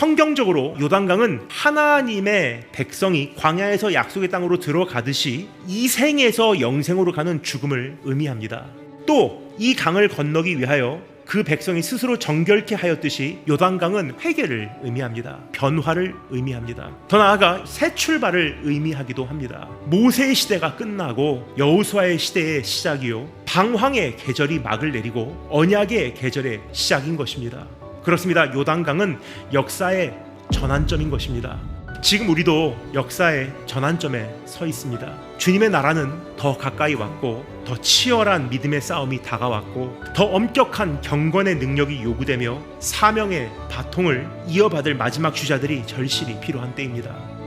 성경적으로 요단강은 하나님의 백성이 광야에서 약속의 땅으로 들어가듯이 이 생에서 영생으로 가는 죽음을 의미합니다. 또 이 강을 건너기 위하여 그 백성이 스스로 정결케 하였듯이 요단강은 회개를 의미합니다. 변화를 의미합니다. 더 나아가 새 출발을 의미하기도 합니다. 모세의 시대가 끝나고 여호수아의 시대의 시작이요 방황의 계절이 막을 내리고 언약의 계절의 시작인 것입니다. 그렇습니다. 요단강은 역사의 전환점인 것입니다. 지금 우리도 역사의 전환점에 서 있습니다. 주님의 나라는 더 가까이 왔고 더 치열한 믿음의 싸움이 다가왔고 더 엄격한 경건의 능력이 요구되며 사명의 바통을 이어받을 마지막 주자들이 절실히 필요한 때입니다.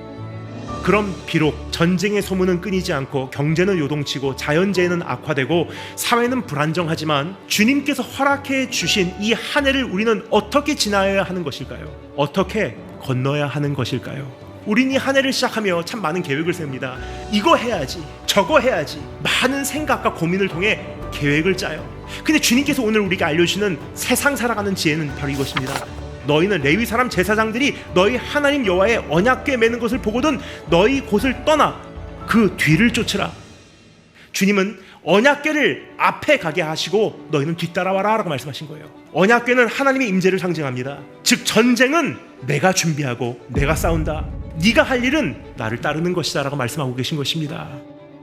그럼 비록 전쟁의 소문은 끊이지 않고 경제는 요동치고 자연재해는 악화되고 사회는 불안정하지만 주님께서 허락해 주신 이 한 해를 우리는 어떻게 지나야 하는 것일까요? 어떻게 건너야 하는 것일까요? 우린 이 한 해를 시작하며 참 많은 계획을 세웁니다. 이거 해야지, 저거 해야지. 많은 생각과 고민을 통해 계획을 짜요. 근데 주님께서 오늘 우리가 알려주시는 세상 살아가는 지혜는 바로 이것입니다. 너희는 레위 사람 제사장들이 너희 하나님 여호와의 언약궤 매는 것을 보고든 너희 곳을 떠나 그 뒤를 쫓으라. 주님은 언약궤를 앞에 가게 하시고 너희는 뒤따라와라라고 말씀하신 거예요. 언약궤는 하나님의 임재를 상징합니다. 즉 전쟁은 내가 준비하고 내가 싸운다. 네가 할 일은 나를 따르는 것이다라고 말씀하고 계신 것입니다.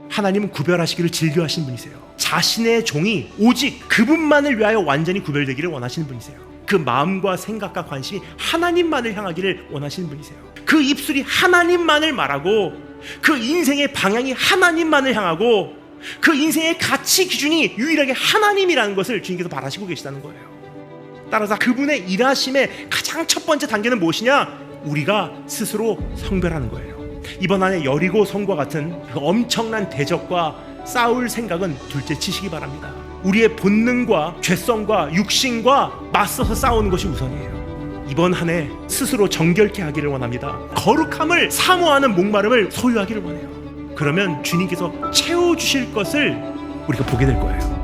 하나님은 구별하시기를 즐겨하시는 분이세요. 자신의 종이 오직 그분만을 위하여 완전히 구별되기를 원하시는 분이세요. 그 마음과 생각과 관심이 하나님만을 향하기를 원하시는 분이세요. 그 입술이 하나님만을 말하고 그 인생의 방향이 하나님만을 향하고 그 인생의 가치 기준이 유일하게 하나님이라는 것을 주님께서 바라시고 계시다는 거예요. 따라서 그분의 일하심의 가장 첫 번째 단계는 무엇이냐? 우리가 스스로 성별하는 거예요. 이번 한해 여리고 성과 같은 그 엄청난 대적과 싸울 생각은 둘째 치시기 바랍니다. 우리의 본능과 죄성과 육신과 맞서서 싸우는 것이 우선이에요. 이번 한 해 스스로 정결케 하기를 원합니다. 거룩함을 사모하는 목마름을 소유하기를 원해요. 그러면 주님께서 채워 주실 것을 우리가 보게 될 거예요.